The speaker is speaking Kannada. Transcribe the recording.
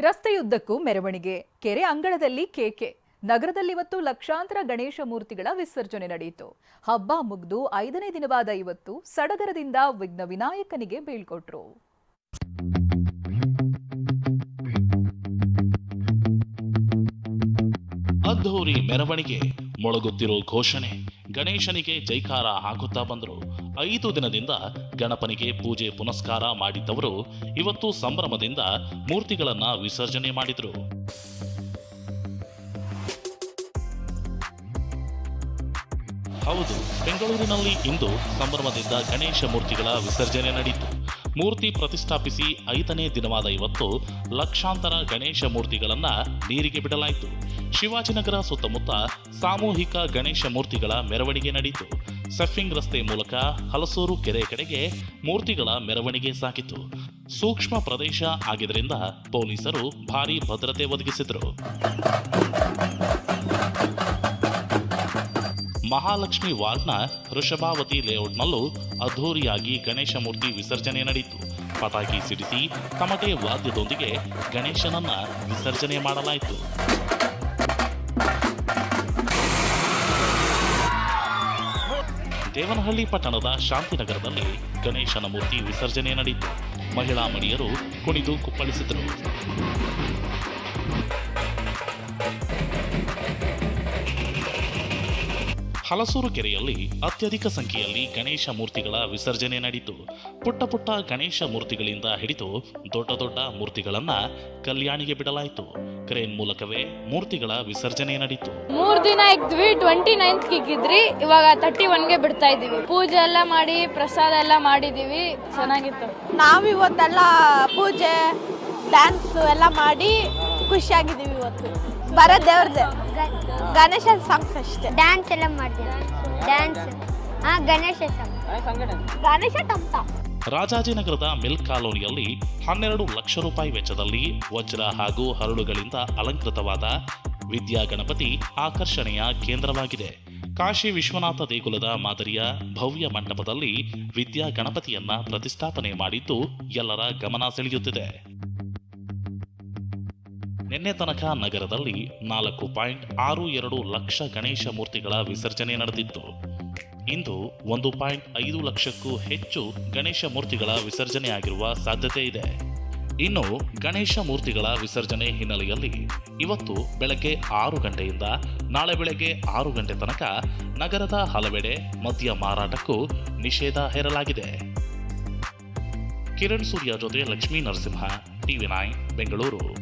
ರಸ್ತೆಯುದ್ದಕ್ಕೂ ಮೆರವಣಿಗೆ. ಕೆರೆ ಅಂಗಳದಲ್ಲಿ ಕೇಕೆ ನಗರದಲ್ಲಿ ಇವತ್ತು ಲಕ್ಷಾಂತರ ಗಣೇಶ ಮೂರ್ತಿಗಳ ವಿಸರ್ಜನೆ ನಡೆಯಿತು. ಹಬ್ಬ ಮುಗ್ದು ಐದನೇ ದಿನವಾದ ಇವತ್ತು ಸಡಗರದಿಂದ ವಿಘ್ನ ವಿನಾಯಕನಿಗೆ ಬೀಳ್ಕೊಟ್ರು. ಅದ್ಧೂರಿ ಮೆರವಣಿಗೆ ಮೊಳಗುತ್ತಿರೋ ಘೋಷಣೆ. ಗಣೇಶನಿಗೆ ಜೈಕಾರ ಹಾಕುತ್ತಾ ಬಂದರು. ಐದು ದಿನದಿಂದ ಗಣಪನಿಗೆ ಪೂಜೆ ಪುನಸ್ಕಾರ ಮಾಡಿದ್ದವರು ಇವತ್ತು ಸಂಭ್ರಮದಿಂದ ಮೂರ್ತಿಗಳನ್ನ ವಿಸರ್ಜನೆ ಮಾಡಿದರು. ಹೌದು, ಬೆಂಗಳೂರಿನಲ್ಲಿ ಇಂದು ಸಂಭ್ರಮದಿಂದ ಗಣೇಶ ಮೂರ್ತಿಗಳ ವಿಸರ್ಜನೆ ನಡೆಯಿತು ಮೂರ್ತಿ ಪ್ರತಿಷ್ಠಾಪಿಸಿ ಐದನೇ ದಿನವಾದ ಇವತ್ತು ಲಕ್ಷಾಂತರ ಗಣೇಶ ಮೂರ್ತಿಗಳನ್ನ ನೀರಿಗೆ ಬಿಡಲಾಯಿತು. ಶಿವಾಜಿನಗರ ಸುತ್ತಮುತ್ತ ಸಾಮೂಹಿಕ ಗಣೇಶ ಮೂರ್ತಿಗಳ ಮೆರವಣಿಗೆ ನಡೆಯಿತು ಸಫಿಂಗ್ ರಸ್ತೆ ಮೂಲಕ ಹಲಸೂರು ಕೆರೆ ಕಡೆಗೆ ಮೂರ್ತಿಗಳ ಮೆರವಣಿಗೆ ಸಾಗಿತು. ಸೂಕ್ಷ್ಮ ಪ್ರದೇಶ ಆಗಿದ್ದರಿಂದ ಪೊಲೀಸರು ಭಾರೀ ಭದ್ರತೆ ಒದಗಿಸಿದರು. ಮಹಾಲಕ್ಷ್ಮಿ ವಾರ್ಡ್ನ ವೃಷಭಾವತಿ ಲೇಔಟ್ನಲ್ಲೂ ಅದ್ಧೂರಿಯಾಗಿ ಗಣೇಶ ಮೂರ್ತಿ ವಿಸರ್ಜನೆ ನಡೆಯಿತು ಪಟಾಕಿ ಸಿಡಿಸಿ ತಮಟೆ ವಾದ್ಯದೊಂದಿಗೆ ಗಣೇಶನನ್ನ ವಿಸರ್ಜನೆ ಮಾಡಲಾಯಿತು. ದೇವನಹಳ್ಳಿ ಪಟ್ಟಣದ ಶಾಂತಿನಗರದಲ್ಲಿ ಗಣೇಶನ ಮೂರ್ತಿ ವಿಸರ್ಜನೆ ನಡೆಯಿತು ಮಹಿಳಾ ಮಣಿಯರು ಕುಣಿದು ಕುಪ್ಪಳಿಸಿದರು. ಹಲಸೂರು ಕೆರೆಯಲ್ಲಿ ಅತ್ಯಧಿಕ ಸಂಖ್ಯೆಯಲ್ಲಿ ಗಣೇಶ ಮೂರ್ತಿಗಳ ವಿಸರ್ಜನೆ ನಡೆಯಿತು ಪುಟ್ಟ ಪುಟ್ಟ ಗಣೇಶ ಮೂರ್ತಿಗಳಿಂದ ಹಿಡಿದು ದೊಡ್ಡ ದೊಡ್ಡ ಮೂರ್ತಿಗಳನ್ನ ಕಲ್ಯಾಣಿಗೆ ಬಿಡಲಾಯಿತು. ಕ್ರೇನ್ ಮೂಲಕವೇ ಮೂರ್ತಿಗಳ ವಿಸರ್ಜನೆ ನಡೆಯಿತು ಮೂರ್ ದಿನ ಇದ್ವಿ ಟ್ವೆಂಟಿ ನೈನ್ತ್ ಇಕ್ಕಿದ್ರಿ ಇವಾಗ ತರ್ಟಿ ಒನ್ಗೆ ಬಿಡ್ತಾ ಇದೀವಿ ಪೂಜೆ ಎಲ್ಲ ಮಾಡಿ ಪ್ರಸಾದ ಎಲ್ಲ ಮಾಡಿದೀವಿ ಚೆನ್ನಾಗಿತ್ತು. ನಾವಿವತ್ತೆಲ್ಲ ಪೂಜೆ ಡ್ಯಾನ್ಸ್ ಎಲ್ಲ ಮಾಡಿ ಖುಷಿಯಾಗಿದ್ದೀವಿ ಇವತ್ತು. ಬರೋ ದೇವ್ರದ್ದು ಗಣೇಶ ಸಾಂಗ್ಸ್ ಅಷ್ಟೇ. ಡ್ಯಾನ್ಸ್ ಎಲ್ಲ ಮಾಡ್ತೀನಿ ಡ್ಯಾನ್ಸ್ ಹಾ ಗಣೇಶ ಸಾಂಗ್ ಗಣೇಶ ತಮ್ಮ ರಾಜಾಜಿನಗರದ ಮಿಲ್ಕ್ ಕಾಲೋನಿಯಲ್ಲಿ ಹನ್ನೆರಡು ಲಕ್ಷ ರೂಪಾಯಿ ವೆಚ್ಚದಲ್ಲಿ ವಜ್ರ ಹಾಗೂ ಹರಳುಗಳಿಂದ ಅಲಂಕೃತವಾದ ವಿದ್ಯಾ ಗಣಪತಿ ಆಕರ್ಷಣೆಯ ಕೇಂದ್ರವಾಗಿದೆ. ಕಾಶಿ ವಿಶ್ವನಾಥ ದೇಗುಲದ ಮಾದರಿಯ ಭವ್ಯ ಮಂಟಪದಲ್ಲಿ ವಿದ್ಯಾ ಗಣಪತಿಯನ್ನ ಪ್ರತಿಷ್ಠಾಪನೆ ಮಾಡಿದ್ದು ಎಲ್ಲರ ಗಮನ ಸೆಳೆಯುತ್ತಿದೆ. ನಿನ್ನೆ ತನಕ ನಗರದಲ್ಲಿ ನಾಲ್ಕು ಪಾಯಿಂಟ್ ಆರು ಎರಡು ಲಕ್ಷ ಗಣೇಶ ಮೂರ್ತಿಗಳ ವಿಸರ್ಜನೆ ನಡೆದಿತ್ತು. ಇಂದು ಒಂದು ಪಾಯಿಂಟ್ ಐದು ಲಕ್ಷಕ್ಕೂ ಹೆಚ್ಚು ಗಣೇಶ ಮೂರ್ತಿಗಳ ವಿಸರ್ಜನೆಯಾಗಿರುವ ಸಾಧ್ಯತೆ ಇದೆ. ಇನ್ನು ಗಣೇಶ ಮೂರ್ತಿಗಳ ವಿಸರ್ಜನೆ ಹಿನ್ನೆಲೆಯಲ್ಲಿ ಇವತ್ತು ಬೆಳಗ್ಗೆ ಆರು ಗಂಟೆಯಿಂದ ನಾಳೆ ಬೆಳಗ್ಗೆ ಆರು ಗಂಟೆ ತನಕ ನಗರದ ಹಲವೆಡೆ ಮದ್ಯ ಮಾರಾಟಕ್ಕೂ ನಿಷೇಧ ಹೇರಲಾಗಿದೆ. ಕಿರಣ್ ಸೂರ್ಯ ಜೊತೆ ಲಕ್ಷ್ಮೀ ನರಸಿಂಹ, ಟಿವಿ ನೈನ್, ಬೆಂಗಳೂರು.